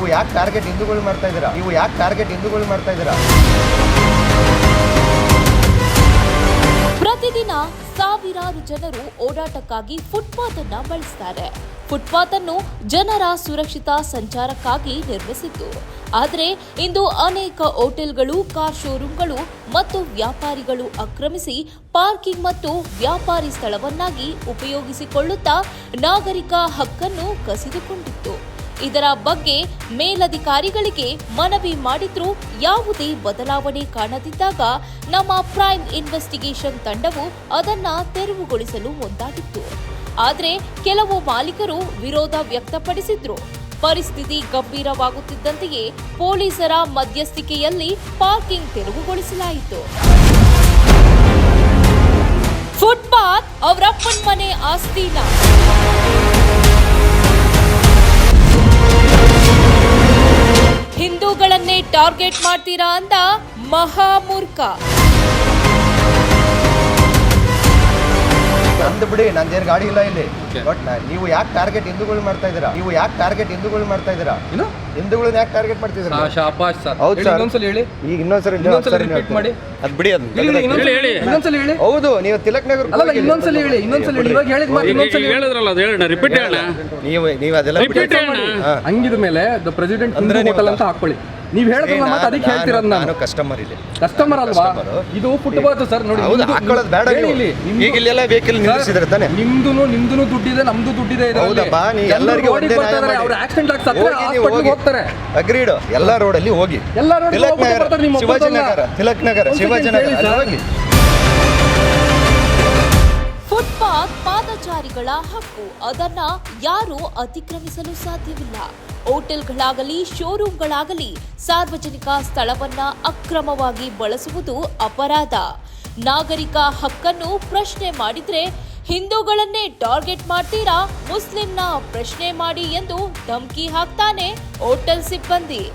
ನೀವು ಯಾಕೆ ಟಾರ್ಗೆಟ್ ಹಿಂದೂಗಳು ಮಾಡ್ತಾ ಇದ್ದೀರಾ? ನೀವು ಯಾಕೆ ಟಾರ್ಗೆಟ್ ಹಿಂದೂಗಳು ಮಾಡ್ತಾ ಇದ್ದೀರಾ? ಪ್ರತಿದಿನ ಸಾವಿರಾರು ಜನರು ಓಡಾಟಕ್ಕಾಗಿ ಫುಟ್ಪಾತ್ ಅನ್ನ ಬಳಸ್ತಾರೆ. ಫುಟ್ಪಾತ್ ಅನ್ನು ಜನರ ಸುರಕ್ಷಿತ ಸಂಚಾರಕ್ಕಾಗಿ ನಿರ್ಮಿಸಿತ್ತು ಆದರೆ ಇಂದು ಅನೇಕ ಹೋಟೆಲ್ಗಳು, ಕಾರ್ ಶೋರೂಮ್ಗಳು ಮತ್ತು ವ್ಯಾಪಾರಿಗಳು ಆಕ್ರಮಿಸಿ ಪಾರ್ಕಿಂಗ್ ಮತ್ತು ವ್ಯಾಪಾರಿ ಸ್ಥಳವನ್ನಾಗಿ ಉಪಯೋಗಿಸಿಕೊಳ್ಳುತ್ತಾ ನಾಗರಿಕ ಹಕ್ಕನ್ನು ಕಸಿದುಕೊಂಡಿತ್ತು. ಇದರ ಬಗ್ಗೆ ಮೇಲಧಿಕಾರಿಗಳಿಗೆ ಮನವಿ ಮಾಡಿದ್ರೂ ಯಾವುದೇ ಬದಲಾವಣೆ ಕಾಣದಿದ್ದಾಗ ನಮ್ಮ ಪ್ರೈಮ್ ಇನ್ವೆಸ್ಟಿಗೇಷನ್ ತಂಡವು ಅದನ್ನ ತೆರವುಗೊಳಿಸಲು ಮುಂದಾಗಿತ್ತು. ಆದರೆ ಕೆಲವು ಮಾಲೀಕರು ವಿರೋಧ ವ್ಯಕ್ತಪಡಿಸಿದ್ರು. ಪರಿಸ್ಥಿತಿ ಗಂಭೀರವಾಗುತ್ತಿದ್ದಂತೆಯೇ ಪೊಲೀಸರ ಮಧ್ಯಸ್ಥಿಕೆಯಲ್ಲಿ ಪಾರ್ಕಿಂಗ್ ತೆರವುಗೊಳಿಸಲಾಯಿತು. ಫುಟ್ಪಾತ್ ಅವರಪ್ಪನ್ ಮನೆ ಆಸ್ತಿನ ಹಿಂದೂಗಳನ್ನೇ ಟಾರ್ಗೆಟ್ ಮಾಡ್ತೀರಾ ಅಂತ ಮಹಾಮೂರ್ಖ. ನಂದು ಬಿಡಿ ನಂದೇನು ಗಾಡಿ ಇಲ್ಲ ಇಲ್ಲಿ. ಬಟ್ ನೀವು ಯಾಕೆ ಟಾರ್ಗೆಟ್ ಹಿಂದೂಗಳು ಮಾಡ್ತಾ ಇದ್ದೀರಾ? ನೀವು ಯಾಕೆ ಟಾರ್ಗೆಟ್ ಹಿಂದೂಗಳು ಮಾಡ್ತಾ ಇದ್ದೀರಾ? ಏನು? ಹಿಂದೂಗಳನ್ನ ಯಾಕೆ ಟಾರ್ಗೆಟ್ ಮಾಡ್ತಿದ್ದೀರಾ ಆ, ಶಾಬಾಷ್ ಸರ್. ಹೌದು ಹೇಳಿ, ಸರ್. ಇನ್ನೊಂದ್ಸಲ ಹೇಳಿ. ಈಗ ಇನ್ನೊಂದ್ಸರಿ ಇನ್ನೊಂದ್ಸಲ repeat ಮಾಡಿ. ಅದು ಬಿಡಿ ಅದು ಹೇಳಿ, ಹೇಳಿ, ಇನ್ನೊಂದ್ಸಲ ಹೇಳಿ ಇನ್ನೊಂದ್ಸಲ ಹೇಳಿ. ಹೌದು ನೀವು ತಿಲಕ್ ನಗರ್ ಅಲ್ಲ ಇನ್ನೊಂದ್ಸಲ ಹೇಳಿ ಇನ್ನೊಂದ್ಸಲ ಹೇಳಿ ಇವಾಗ ಹೇಳಿದ್ ಮಾತು ಈಗ ಇನ್ನೊಂದ್ಸಲ ಹೇಳಿದ್ರಲ್ಲ ಅದು ಹೇಳೋಣ ರಿಪೀಟ್ ಹೇಳೋಣ. ನೀವು ನೀವು ಅದೆಲ್ಲ ಬಿಡಿ. ರಿಪೀಟ್ ಹೇಳೋಣ. ಹಂಗಿದ ಮೇಲೆ ದ ಪ್ರೆಸಿಡೆಂಟ್ ಅಂದ್ರೆ ಹೋಟೆಲ್ ಅಂತ ಹಾಕೊಳ್ಳಿ. ನೀವ್ ಹೇಳಿದ್ರೆ ಮತ್ತೆ ಅದಕ್ಕೆ ಹೇಳ್ತಿರೋದು ನಾನು ಕಸ್ಟಮರ್ ಇಲ್ಲಿ ಕಸ್ಟಮರ್ ಅಲ್ವಾ. ಇದು ಫುಟ್ಬಾತ್ ಸರ್ ನೋಡಿ ಹೌದು ಹಾಕೊಳ್ಳೋದು ಬೇಡ. ಇಲ್ಲಿ, ಎಲ್ಲ ಈಗ ಇಲ್ಲೆಲ್ಲ ವೆಹಿಕಲ್ ನಿಲ್ಲಿಸಿದ್ರೆ ತಾನೆ ನಿಮ್ದುನು ನಿಮ್ದುನು ದುಡ್ಡಿದೆ ನಮ್ದು ದುಡ್ಡಿದೆ ಇದೆ ಹೌದಪ್ಪ ನೀ ಎಲ್ಲರಿಗೂ ಒಂದೇ ನ್ಯಾಯ ಮಾಡಿ. ಅವ್ರು ಆಕ್ಸಿಡೆಂಟ್ ಆಗಿ ಸತ್ತರೆ ಹೋಗಿ. ಹೋಗ್ತಾರೆ ಅಗ್ರೀಡ್ ಎಲ್ಲ ರೋಡಲ್ಲಿ ಹೋಗಿ ಎಲ್ಲ ರೋಡ್ ತಿಲಕ್ ನಗರ ಬರ್ತಾರೆ, ನಿಮ್ಮ ಶಿವಾಜಿ. ನಗರ ತಿಲಕ್ ನಗರ ಶಿವಾಜಿ ನಗರ ಅಲ್ಲಿ ಹೋಗಿ ಫುಟ್ಪಾತ್ ಪಾದಚಾರಿಗಳ ಹಕ್ಕು ಅದನ್ನ ಯಾರು ಅತಿಕ್ರಮಿಸಲು ಸಾಧ್ಯವಿಲ್ಲ ಹೋಟೆಲ್ಗಳಾಗಲಿ ಶೋರೂಮ್ಗಳಾಗಲಿ ಸಾರ್ವಜನಿಕ ಸ್ಥಳವನ್ನ ಅಕ್ರಮವಾಗಿ ಬಳಸುವುದು ಅಪರಾಧ. ನಾಗರಿಕ ಹಕ್ಕನ್ನು ಪ್ರಶ್ನೆ ಮಾಡಿದ್ರೆ ಹಿಂದೂಗಳನ್ನೇ ಟಾರ್ಗೆಟ್ ಮಾಡ್ತೀರಾ? ಮುಸ್ಲಿಂನ ಪ್ರಶ್ನೆ ಮಾಡಿ ಎಂದು ಧಮಕಿ ಹಾಕ್ತಾನೆ ಹೋಟೆಲ್ ಸಿಬ್ಬಂದಿ.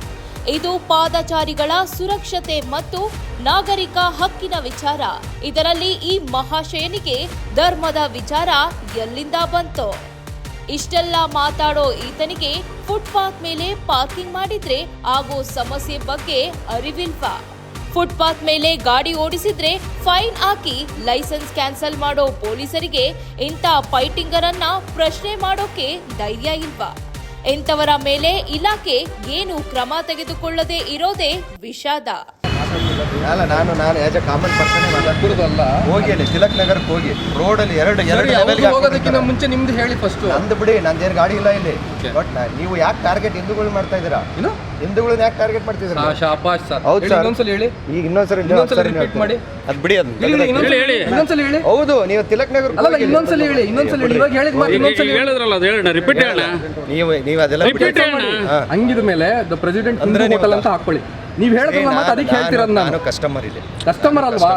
ಇದು ಪಾದಚಾರಿಗಳ ಸುರಕ್ಷತೆ ಮತ್ತು ನಾಗರಿಕ ಹಕ್ಕಿನ ವಿಚಾರ. ಇದರಲ್ಲಿ ಈ ಮಹಾಶಯನಿಗೆ ಧರ್ಮದ ವಿಚಾರ ಎಲ್ಲಿಂದ ಬಂತು? ಇಷ್ಟೆಲ್ಲ ಮಾತಾಡೋ ಈತನಿಗೆ ಫುಟ್ಪಾತ್ ಮೇಲೆ ಪಾರ್ಕಿಂಗ್ ಮಾಡಿದ್ರೆ ಆಗೋ ಸಮಸ್ಯೆ ಬಗ್ಗೆ ಅರಿವಿಲ್ವಾ? ಫುಟ್ಪಾತ್ ಮೇಲೆ ಗಾಡಿ ಓಡಿಸಿದ್ರೆ ಫೈನ್ ಹಾಕಿ ಲೈಸೆನ್ಸ್ ಕ್ಯಾನ್ಸಲ್ ಮಾಡೋ ಪೊಲೀಸರಿಗೆ ಇಂಥ ಫೈಟಿಂಗರನ್ನ ಪ್ರಶ್ನೆ ಮಾಡೋಕೆ ಧೈರ್ಯ ಇಲ್ವಾ? ಇಂಥವರ ಮೇಲೆ ಇಲಾಖೆ ಏನು ಕ್ರಮ ತೆಗೆದುಕೊಳ್ಳದೆ ಇರೋದೇ ವಿಷಾದ. ಅಲ್ಲ ನಾನು ನಾನು ಆಸ್ ಎ ಕಾಮನ್ ಪರ್ಸನ್ ಕುಡ್ದಲ್ಲ ಹೋಗಿ ಅಲ್ಲಿ ತಿಲಕ್ ನಗರಕ್ಕೆ ಹೋಗಿ. ರೋಡಲ್ಲಿ ಎರಡು ಎರಡು ಲೆವೆಲ್ಗೆ ಹೋಗೋದಕ್ಕಿಂತ ಮುಂಚೆ ನಿಮ್ದು ಹೇಳಿ ಫಸ್ಟ್ ನಂದು ಬಿಡಿ ನಂದೇನು ಗಾಡಿ ಇಲ್ಲ ಇಲ್ಲಿ. ಬಟ್ ನೀವು ಯಾಕೆ ಟಾರ್ಗೆಟ್ ಹಿಂದೂಗಳು ಮಾಡ್ತಾ ಇದ್ದೀರಾ? ಏನು ಹಿಂದೂಗಳನ್ನ ಯಾಕೆ ಟಾರ್ಗೆಟ್ ಮಾಡ್ತಿದ್ದೀರಾ? ಶಾಬಾಷ್ ಸರ್. ಹೌದು ಸರ್. ಇನ್ನೊಂದ್ಸಲ ಹೇಳಿ. ಈಗ ಇನ್ನೊಂದ್ಸಲ ಇನ್ನೊಂದ್ಸಲ ಸರಿ repeat ಮಾಡಿ. ಅದು ಬಿಡಿ ಅದು ಹೇಳಿ, ಹೇಳಿ, ಇನ್ನೊಂದ್ಸಲ ಹೇಳಿ, ಹೇಳಿ ಹೌದು ನೀವು ತಿಲಕ್ ನಗರ ಅಲ್ಲ ಇನ್ನೊಂದ್ಸಲ ಹೇಳಿ ಇನ್ನೊಂದ್ಸಲ ಹೇಳಿ. ಇವಾಗ ಹೇಳಿದ್ ಮಾತು ಇನ್ನೊಂದ್ಸಲ ಹೇಳಿದ್ರಲ್ಲ ಅದು ಹೇಳೋಣ ರಿಪೀಟ್ ಹೇಳೋಣ. ನೀವು ನೀವು ಅದೆಲ್ಲ. ರಿಪೀಟ್ ಹೇಳೋಣ. ಹಂಗಿದ ಮೇಲೆ ದ ಪ್ರೆಸಿಡೆಂಟ್ ಅಂದ್ರೆ ಹೋಟೆಲ್ ಅಂತ ಹಾಕೊಳ್ಳಿ. ನೀವ್ ಹೇಳಿದ್ರಲ್ಲ ಮತ್ತೆ ಅದಕ್ಕೆ ಹೇಳ್ತಿರೋದು ನಾನು ಕಸ್ಟಮರ್ ಇಲ್ಲಿ. ಕಸ್ಟಮರ್ ಅಲ್ವಾ.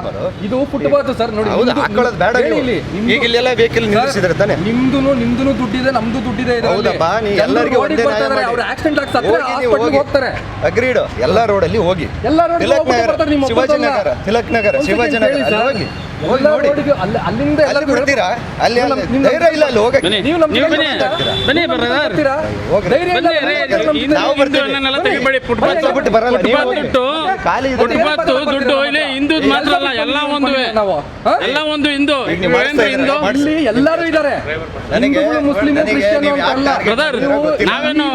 ಇದು ಫುಟ್ಪಾತ್ ಸರ್ ನೋಡಿ ಹೌದು ಹಾಕೊಳ್ಳೋದು ಬೇಡ ಇಲ್ಲಿ, ಈಗ ಇಲ್ಲೆಲ್ಲ ವೆಹಿಕಲ್ ನಿಲ್ಲಿಸಿದ್ರೆ ತಾನೆ. ನಿಮ್ದುನು ನಿಮ್ದುನು ದುಡ್ಡಿದೆ ನಮ್ದು ದುಡ್ಡಿದೆ ಇದೆ ಹೌದಪ್ಪ ನೀ ಎಲ್ಲರಿಗೂ ಒಂದೇ ನ್ಯಾಯ ಮಾಡಿ. ಅವ್ರು ಆಕ್ಸಿಡೆಂಟ್ ಆಗಿ ಸತ್ತರೆ ಹೋಗಿ. ಹೋಗ್ತಾರೆ. ಅಗ್ರೀಡ್ ಎಲ್ಲ ರೋಡಲ್ಲಿ ಹೋಗಿ. ಎಲ್ಲ ರೋಡ್ ಅಲ್ಲಿ ತಿಲಕ್ ಬರ್ತಾರೆ, ನಿಮ್ಮ ಶಿವಾಜಿ ನಗರ ತಿಲಕ್ ನಗರ. ಶಿವಾಜಿ ನಗರ ಅಲ್ಲಿ ಹೋಗಿ. ಎಲ್ಲ ಅಲ್ಲಿ- ಅಲ್ಲಿಂದ ಅಲ್ಲಿ ಎಲ್ಲರಿಗೂ ಬಿಡ್ತೀರಾ ಅಲ್ಲಿ ಅಲ್ಲಿ ಧೈರ್ಯ ಇಲ್ಲ ಅಲ್ಲಿ ಹೋಗಕ್ಕೆ. ನೀವು ನಮ್ಮ ಬನ್ನಿ ಬನ್ನಿ ಬ್ರದರ್ ಧೈರ್ಯ ಇಲ್ಲ, ಹಿಂದೂ ನಾವು ಬರ್ತೀವಿ. ಹಿಂದೂಗಳನ್ನೆಲ್ಲ ತೆಗಿಬೇಡಿ ಫುಟ್ಪಾತ್ ಬರ್ತಾ ಬಿಟ್ಟು ಬರಲ್ಲ, ನೀವು ಫುಟ್ಪಾತ್ ಹೋಗಿ. ದುಡ್ಡು ಖಾಲಿ ಫುಟ್ಪಾತ್ ದುಡ್ಡು ಇಲ್ಲಿ ಹಿಂದೂ ಮಾತ್ರ ಅಲ್ಲ ಎಲ್ಲ ಒಂದು ನಾವು ಎಲ್ಲ ಒಂದು ಹಿಂದೂ ಹಿಂದೂ? ಇಲ್ಲಿ ಎಲ್ಲರೂ ಇದ್ದಾರೆ. ನನಗೆ ಮುಸ್ಲಿಂ ನೀವು ಅಂತ ಯಾಕೆ ಅಲ್ಲ. ನೀವು ನಾವೇನು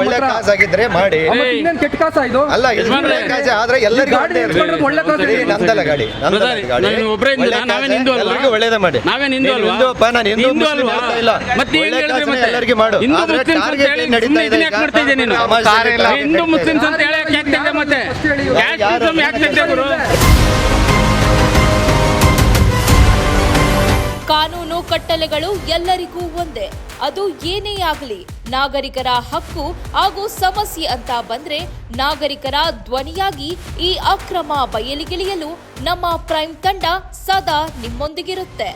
ಒಳ್ಳೆ ಹತ್ರ. ಆಗಿದ್ರೆ ಮಾಡಿ. ಏಯ್. ಕೆಟ್ಟ ಕಾಸ ಇದು? ಅಲ್ಲ ಯಜಮಾನ್ರೆ. ಕಾಸೆ ಆದ್ರೆ ಎಲ್ಲರಿಗೂ ಒಳ್ಳೆ ಕಾಸೆ ನಂದಲ್ಲ ಗಾಡಿ ನಂದಲ್ಲ ಗಾಡಿ ನಾನು ಒಬ್ರೇ ಹಿಂದೂ, ಒಳ್ಳೆ ನಾವೇನ್ ಕಾಸೆ, ಹಿಂದೂ ಅಲ್ವಾ? ಒಳ್ಳೇದೇ ಮಾಡಿ ನಾವೇನ್ ಹಿಂದೂ ನೀನು ಅಲ್ವಾ? ಹಿಂದೂಪ್ಪ, ನಾನು ಹಿಂದೂ ಹಿಂದೂ ಮುಸ್ಲಿಂ ಅಲ್ವಾ? ಹೇಳ್ತಾ ಇಲ್ಲ ಮತ್ತೆ ಒಳ್ಳೆ ಹೇಳಿದ್ರಿ ಮತ್ತೆ? ಎಲ್ಲರಿಗೂ ಮಾಡು ಹಿಂದೂ ಆದ್ರೆ ಮುಸ್ಲಿಮ್ಸ್ ಅಂತ ಹೇಳಿ ನಡೀತಾ ಸುಮ್ನೆ ಇದೆ ಇದನ್ನ ಯಾಕೆ ಮಾಡ್ತಾ ಇದ್ದೀಯ ನೀನು? ಸಮಾಜದಲ್ಲಿ ಹಿಂದೂ ಮುಸ್ಲಿಮ್ಸ್ ಅಂತ ಹೇಳಿ ಯಾಕೆ ತೆಗ್ದೆ ಮತ್ತೆ ಯಾಕೆ ಯಾಕೆ ತೆಗ್ದೆ ಗುರು ಕಟ್ಟಲೆಗಳು ಎಲ್ಲರಿಗೂ ಒಂದೇ. ಅದು ಏನೇ ಆಗಲಿ, ನಾಗರಿಕರ ಹಕ್ಕು ಹಾಗೂ ಸಮಸ್ಯೆ ಅಂತ ಬಂದ್ರೆ ನಾಗರಿಕರ ಧ್ವನಿಯಾಗಿ ಈ ಅಕ್ರಮ ಬಯಲಿಗಿಳಿಯಲು ನಮ್ಮ ಪ್ರೈಮ್ ತಂಡ ಸದಾ ನಿಮ್ಮೊಂದಿಗಿರುತ್ತೆ.